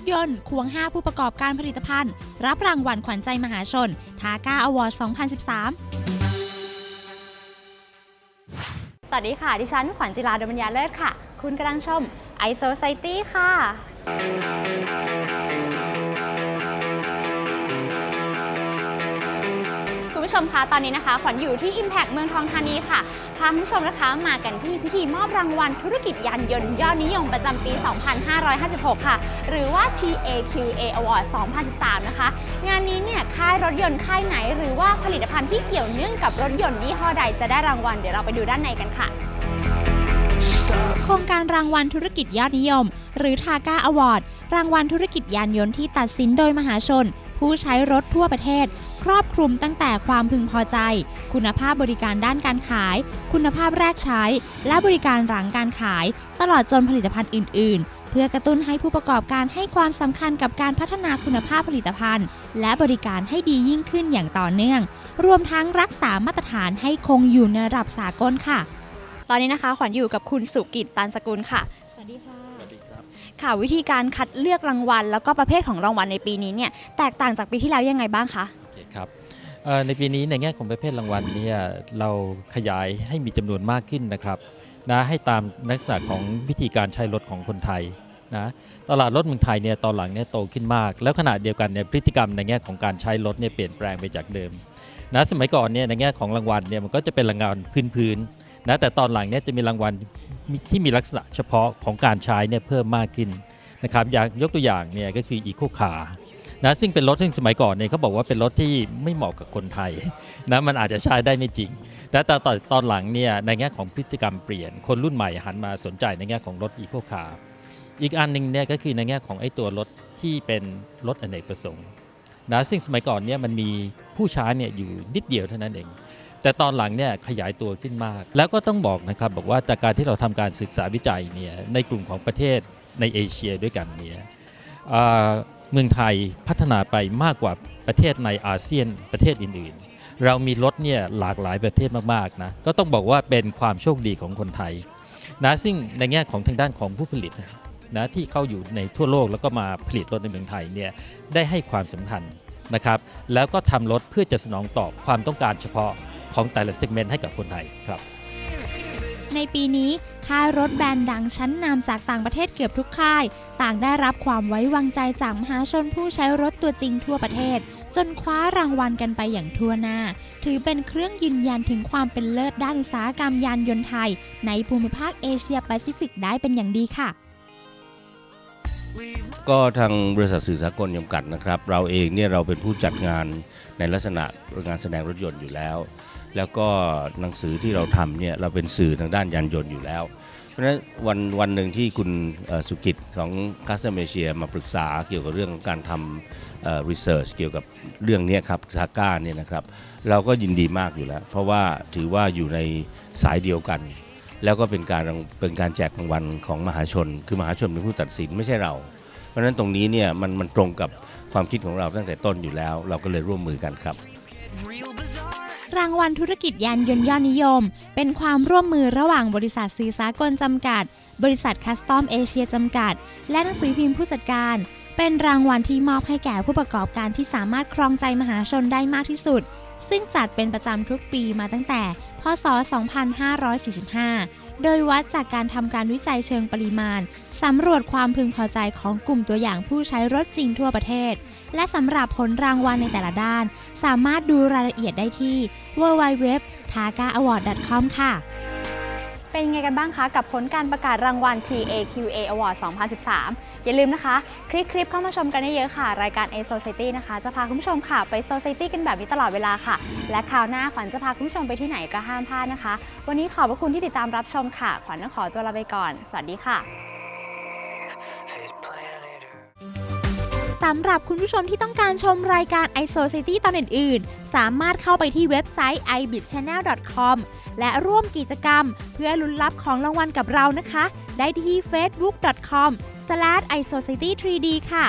ถยนต์ ควง 5 ผู้ประกอบการผลิตภัณฑ์ รับรางวัลขวัญใจมหาชน ทาก้าอวอร์ด 2013สวัสดีค่ะ ดิฉัน ขวัญจิราดมัญญาเลิศค่ะ คุณกำลังชม i Society ค่ะ ผู้ชมคะตอนนี้นะคะขวัญอยู่ที่ Impact เมืองทองธานีค่ะพาคุณผู้ชมนะคะมากันที่พิธีมอบรางวัลธุรกิจยานยนต์ยอดนิยมประจำปี 2556 ค่ะ หรือว่า TAQA Award 2013 นะคะ งานนี้เนี่ยค่ายรถยนต์ค่ายไหน หรือว่าผลิตภัณฑ์ที่เกี่ยวเนื่องกับรถยนต์ยี่ห้อใดจะได้รางวัลเดี๋ยวเราไปดูด้านในกันค่ะ โครงการรางวัลธุรกิจยอดนิยม หรือทาก้าอวอร์ดรางวัลธุรกิจยานยนต์ที่ตัดสินโดยมหาชน ผู้ใช้รถทั่วประเทศ ครอบคลุมตั้งแต่ความพึงพอใจ คุณภาพบริการด้านการขาย คุณภาพแรกใช้ และบริการหลังการขาย ตลอดจนผลิตภัณฑ์อื่น ๆเพื่อกระตุ้นให้ผู้ประกอบการให้ความสำคัญกับการพัฒนาคุณภาพผลิตภัณฑ์ และบริการให้ดียิ่งขึ้นอย่างต่อเนื่อง รวมทั้งรักษามาตรฐานให้คงอยู่ในระดับสากลค่ะ ตอนนี้นะคะขวัญอยู่กับคุณสุกิตตันสกุลค่ะ ค่ะวิธีการคัดเลือกรางวัล แล้วก็ประเภทของรางวัลในปีนี้เนี่ยแตกต่างจากปีที่แล้วยังไงบ้างคะโอเคครับในปีนี้ในแง่ของประเภทรางวัลเนี่ยเราขยายให้มีจำนวนมากขึ้นนะครับนะให้ตามลักษณะของวิธีการใช้รถของคนไทยนะตลาดรถเมืองไทยเนี่ยตอนหลังเนี่ยโตขึ้นมาก แล้วขณะเดียวกันเนี่ยพฤติกรรมในแง่ของการใช้รถเนี่ยเปลี่ยนแปลงไปจากเดิมนะสมัยก่อนเนี่ยในแง่ของรางวัลเนี่ยมันก็จะเป็นรางวัลพื้นๆนะแต่ตอนหลังเนี่ยจะมีรางวัล ที่มีลักษณะเฉพาะของการใช้เนี่ยเพิ่มมากขึ้นนะครับอย่างยกตัวอย่างเนี่ยก็คืออีโคคาร์นะซึ่งเป็นรถซึ่งสมัยก่อนเนี่ยเขาบอกว่าเป็นรถที่ไม่เหมาะกับคนไทยนะมันอาจจะใช้ได้ไม่จริง แต่ตอนตอนตอนหลังเนี่ยในแง่ของพฤติกรรมเปลี่ยน คนรุ่นใหม่หันมาสนใจในแง่ของรถอีโคคาร์อีกอันหนึ่งเนี่ยก็คือในแง่ของไอ้ตัวรถที่เป็นรถอเนกประสงค์นะซึ่งสมัยก่อนเนี่ยมันมีผู้ใช้เนี่ยอยู่นิดเดียวเท่านั้นเอง แต่ตอนหลังเนี่ยขยายตัวขึ้นมาก แล้วก็ต้องบอกนะครับบอกว่าจากการที่เราทำการศึกษาวิจัยเนี่ยในกลุ่มของประเทศในเอเชียด้วยกันเนี่ยเมืองไทยพัฒนาไปมากกว่าประเทศในอาเซียนประเทศอื่นๆ เรามีรถเนี่ยหลากหลายประเทศมากๆนะก็ต้องบอกว่าเป็นความโชคดีของคนไทยนะซึ่งในแง่ของทางด้านของผู้ผลิตนะที่เข้าอยู่ในทั่วโลกแล้วก็มาผลิตรถในเมืองไทยเนี่ยได้ให้ความสำคัญนะครับ แล้วก็ทำรถเพื่อจะสนองตอบความต้องการเฉพาะ ของแต่ละเซกเมนต์ให้กับคนไทยครับ ในปีนี้ค่ายรถแบรนด์ดังชั้นนำจากต่างประเทศเกือบทุกค่าย ต่างได้รับความไว้วางใจจากมหาชนผู้ใช้รถตัวจริงทั่วประเทศ จนคว้ารางวัลกันไปอย่างทั่วหน้า ถือเป็นเครื่องยืนยันถึงความเป็นเลิศด้านอุตสาหกรรมยานยนต์ไทย ในภูมิภาคเอเชียแปซิฟิกได้เป็นอย่างดีค่ะก็ทางบริษัทสื่อสากลจำกัดนะครับ เราเองเนี่ยเราเป็นผู้จัดงานในลักษณะงานแสดงรถยนต์อยู่แล้ว แล้วก็หนังสือที่เราทำเนี่ยเราเป็นสื่อทางด้านยานยนต์อยู่แล้ว เพราะฉะนั้นวันวันหนึ่งที่คุณสุกิจของ Custom Asia มาปรึกษาเกี่ยวกับเรื่องของการทำเอ่อ research เกี่ยวกับเรื่องนี้ครับซาก้าเนี่ยนะครับเราก็ยินดีมากอยู่แล้ว เพราะว่าถือว่าอยู่ในสายเดียวกัน แล้วก็เป็นการเป็นการแจกรางวัลของมหาชน คือมหาชนเป็นผู้ตัดสินไม่ใช่เรา เพราะฉะนั้นตรงนี้เนี่ยมันมันตรงกับความคิดของเราตั้งแต่ต้นอยู่แล้ว เราก็เลยร่วมมือกันครับ รางวัลธุรกิจยานยนต์ยอดนิยม เป็นความร่วมมือระหว่างบริษัทสื่อสากลจำกัด บริษัทคัสตอมเอเชียจำกัด และหนังสือพิมพ์ผู้จัดการ เป็นรางวัลที่มอบให้แก่ผู้ประกอบการที่สามารถครองใจมหาชนได้มากที่สุด ซึ่งจัดเป็นประจำทุกปีมาตั้งแต่ พศ 2545 โดยวัดจากการทำการวิจัยเชิงปริมาณสำรวจความพึงพอใจของกลุ่มตัวอย่างผู้ใช้รถจริงทั่วประเทศ และสำหรับผลรางวัลในแต่ละด้าน สามารถดูรายละเอียดได้ที่ www.tagaaward.com ค่ะ เป็นยังไงกันบ้างคะ กับผลการประกาศรางวัล TAQA Award 2013 อย่าลืมนะคะ คลิกคลิปเข้ามาชมกันเยอะๆค่ะ รายการ A Society นะคะ จะพาคุณผู้ชมค่ะไป Society กันแบบนี้ตลอดเวลาค่ะ และคราวหน้าขวัญจะพาคุณผู้ชมไปที่ไหนก็ห้ามพลาดนะคะ วันนี้ขอบพระคุณที่ติดตามรับชมค่ะ ขวัญต้องขอตัวลาไปก่อน สวัสดีค่ะสำหรับคุณผู้ชมที่ต้องการชมรายการ i s o c i t y ตอนอื่น ๆ สามารถเข้าไปที่เว็บไซต์ ibitchannel.com และร่วมกิจกรรม เพื่อลุ้นรับของรางวัลกับเรานะคะ ได้ที่ facebook com Salad i s o c i e t y 3D ค่ะ